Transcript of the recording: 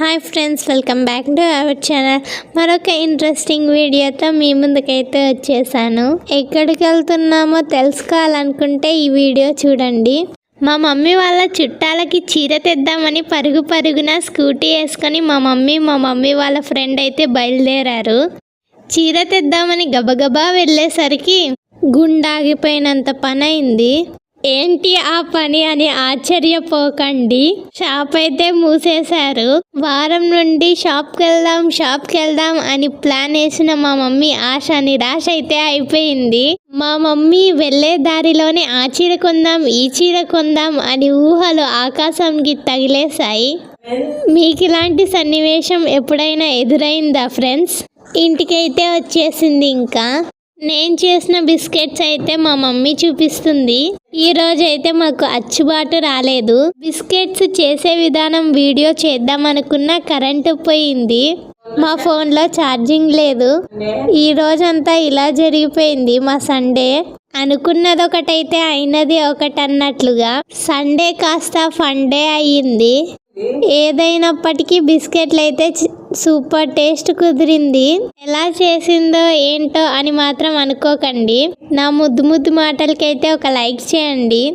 Hi friends welcome back to our channel. మరొక interesting వీడియోతో మీ ముందుకైతే వచ్చేసాను. ఎక్కడికి వెళ్తున్నామో తెలుసుకోవాలనుకుంటే ఈ వీడియో చూడండి. మా మమ్మీ వాళ్ళ చుట్టాలకి చీర తెద్దామని పరుగు పరుగున స్కూటీ వేసుకొని మా మమ్మీ మా మమ్మీ వాళ్ళ ఫ్రెండ్ అయితే బయలుదేరారు. చీర తెద్దామని గబగబా వెళ్ళేసరికి గుండాగిపోయినంత పని అయింది ఏంటి ఆ పని అని ఆశ్చర్యపోకండి. షాప్ అయితే మూసేశారు. వారం నుండి షాప్కి వెళ్దాం షాప్కి వెళ్దాం అని ప్లాన్ వేసిన మా మమ్మీ ఆశ నిరాశ అయితే అయిపోయింది. మా మమ్మీ వెళ్ళే దారిలోనే ఆ చీర కొందాం ఈ చీర కొందాం అని ఊహలు ఆకాశంకి తగిలేశాయి. మీకు ఇలాంటి సన్నివేశం ఎప్పుడైనా ఎదురైందా ఫ్రెండ్స్? ఇంటికైతే వచ్చేసింది ఇంకా. నేను చేసిన బిస్కెట్స్ అయితే మా మమ్మీ చూపిస్తుంది. ఈ రోజు అయితే మాకు అచ్చుబాటు రాలేదు. బిస్కెట్స్ చేసే విధానం వీడియో చేద్దాం అనుకున్న కరెంటు పోయింది. మా ఫోన్లో ఛార్జింగ్ లేదు. ఈ రోజంతా ఇలా జరిగిపోయింది. మా సండే అనుకున్నది ఒకటైతే అయినది ఒకటి అన్నట్లుగా సండే కాస్త ఫండే అయ్యింది. ఏదైనప్పటికీ బిస్కెట్లు అయితే సూపర్ టేస్ట్ కుదిరింది. ఎలా చేసిందో ఏంటో అని మాత్రం అనుకోకండి. నా ముద్దు ముద్దు మాటలకైతే ఒక లైక్ చేయండి.